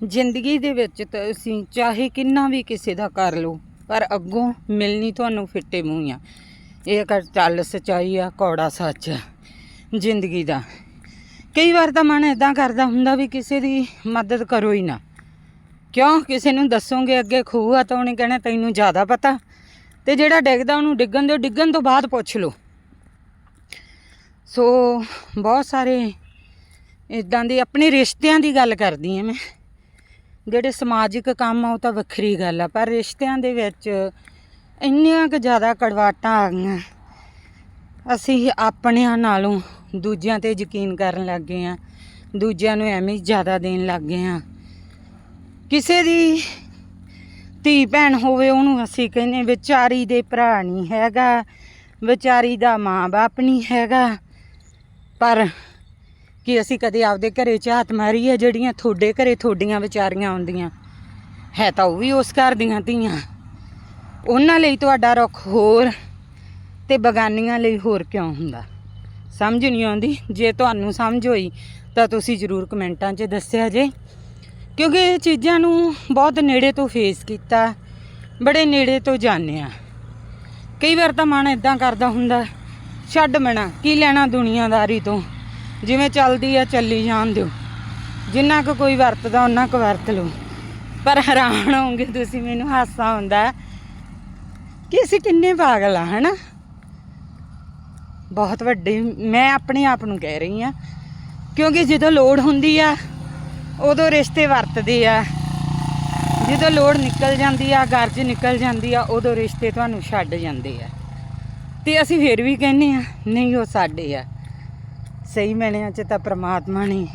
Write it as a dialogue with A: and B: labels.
A: ਜ਼ਿੰਦਗੀ ਦੇ ਵਿੱਚ ਤੁਸੀਂ ਚਾਹੇ ਕਿੰਨਾ ਵੀ ਕਿਸੇ ਦਾ ਕਰ ਲਓ, ਪਰ ਅੱਗੋਂ ਮਿਲਣੀ ਤੁਹਾਨੂੰ ਫਿੱਟੇ ਮੂੰਹ ਆ। ਇਹ ਕਰ ਚੱਲ ਸਚਾਈ ਆ, ਕੌੜਾ ਸੱਚ ਆ, ਜ਼ਿੰਦਗੀ ਦਾ। ਕਈ ਵਾਰ ਤਾਂ ਮਨ ਇਦਾਂ ਕਰਦਾ ਹੁੰਦਾ ਵੀ ਕਿਸੇ ਦੀ ਮਦਦ ਕਰੋ ਹੀ ਨਾ। ਕਿਉਂ? ਕਿਸੇ ਨੂੰ ਦੱਸੋਗੇ ਅੱਗੇ ਖੂਹ ਆ ਤਾਂ ਉਹਨੇ ਕਹਿਣਾ, ਤੈਨੂੰ ਜ਼ਿਆਦਾ ਪਤਾ। ਤੇ ਜਿਹੜਾ ਡਿੱਗਦਾ ਉਹਨੂੰ ਡਿੱਗਣ ਦਿਓ, ਡਿੱਗਣ ਤੋਂ ਬਾਅਦ ਪੁੱਛ ਲਓ। ਸੋ ਬਹੁਤ ਸਾਰੇ ਇਦਾਂ ਦੇ ਆਪਣੇ ਰਿਸ਼ਤਿਆਂ ਦੀ ਗੱਲ ਕਰਦੀ ਹਾਂ ਮੈਂ। ਜਿਹੜੇ ਸਮਾਜਿਕ ਕੰਮ ਆ, ਉਹ ਤਾਂ ਵੱਖਰੀ ਗੱਲ ਆ, ਪਰ ਰਿਸ਼ਤਿਆਂ ਦੇ ਵਿੱਚ ਇੰਨੀਆਂ ਕੁ ਜ਼ਿਆਦਾ ਕੜਵਾਟਾਂ ਆ ਗਈਆਂ। ਅਸੀਂ ਆਪਣਿਆਂ ਨਾਲੋਂ ਦੂਜਿਆਂ ਤੇ ਯਕੀਨ ਕਰਨ ਲੱਗ ਗਏ ਆ, ਦੂਜਿਆਂ ਨੂੰ ਐਵੇਂ ਜ਼ਿਆਦਾ ਦੇਣ ਲੱਗ ਗਏ ਆ। ਕਿਸੇ ਦੀ ਧੀ ਭੈਣ ਹੋਵੇ, ਉਹਨੂੰ ਅਸੀਂ ਕਹਿੰਦੇ ਵਿਚਾਰੀ ਦੇ ਭਰਾ ਨਹੀਂ ਹੈਗਾ, ਵਿਚਾਰੀ ਦਾ ਮਾਂ-ਬਾਪ ਨਹੀਂ ਹੈਗਾ, ਪਰ ਕਿ ਅਸੀਂ ਕਦੇ ਆਪਦੇ ਘਰੇ ਝਾਤ ਮਾਰੀ ਹੈ ਜਿਹੜੀਆਂ ਤੁਹਾਡੇ ਘਰੇ ਤੁਹਾਡੀਆਂ ਵਿਚਾਰੀਆਂ ਆਉਂਦੀਆਂ। ਹੈ ਤਾਂ ਉਹ ਵੀ ਉਸ ਘਰ ਦੀਆਂ ਧੀਆਂ। ਉਹਨਾਂ ਲਈ ਤੁਹਾਡਾ ਰੁੱਖ ਹੋਰ ਤੇ ਬਗਾਨੀਆਂ ਲਈ ਹੋਰ ਕਿਉਂ ਹੁੰਦਾ? ਸਮਝ ਨਹੀਂ ਆਉਂਦੀ। ਜੇ ਤੁਹਾਨੂੰ ਸਮਝ ਹੋਈ ਤਾਂ ਤੁਸੀਂ ਜ਼ਰੂਰ ਕਮੈਂਟਾਂ 'ਚ ਦੱਸਿਆ ਜੇ। ਕਿਉਂਕਿ ਇਹ ਚੀਜ਼ਾਂ ਨੂੰ ਬਹੁਤ ਨੇੜੇ ਤੋਂ ਫੇਸ ਕੀਤਾ। ਬੜੇ ਨੇੜੇ ਤੋਂ ਜਾਣਿਆ। ਕਈ ਵਾਰ ਤਾਂ ਮਨ ਇਦਾਂ ਕਰਦਾ ਹੁੰਦਾ, ਛੱਡ ਮਣਾ ਕੀ ਲੈਣਾ ਦੁਨੀਆਦਾਰੀ ਤੋਂ? ਜਿਵੇਂ ਚੱਲਦੀ ਆ, ਚੱਲੀ ਜਾਣ ਦਿਓ। ਜਿੰਨਾ ਕੁ ਕੋਈ ਵਰਤਦਾ ਉਹਨਾਂ ਕੁ ਵਰਤ ਲਓ। ਪਰ ਹੈਰਾਨ ਹੋਵੋਗੇ ਤੁਸੀਂ, ਮੈਨੂੰ ਹਾਸਾ ਆਉਂਦਾ ਕਿ ਅਸੀਂ ਕਿੰਨੇ ਪਾਗਲ ਆ, ਹਨਾ? ਬਹੁਤ ਵੱਡੇ, ਮੈਂ ਆਪਣੇ ਆਪ ਨੂੰ ਕਹਿ ਰਹੀ ਆ ਕਿਉਂਕਿ ਜਦੋਂ ਲੋੜ ਹੁੰਦੀ ਆ, ਉਦੋਂ ਰਿਸ਼ਤੇ ਵਰਤਦੇ ਆ। ਜਦੋਂ ਲੋੜ ਨਿਕਲ ਜਾਂਦੀ ਆ, ਗਰਜ ਨਿਕਲ ਜਾਂਦੀ ਆ, ਉਦੋਂ ਰਿਸ਼ਤੇ ਤੁਹਾਨੂੰ ਛੱਡ ਜਾਂਦੇ ਆ। ਤੇ ਅਸੀਂ ਫਿਰ ਵੀ ਕਹਿੰਨੇ ਆ ਨਹੀਂ, ਉਹ ਸਾਡੇ ਆ। ਸਹੀ ਮੈਨਿਆਂ 'ਚ ਤਾਂ ਪ੍ਰਮਾਤਮਾ ਨੇ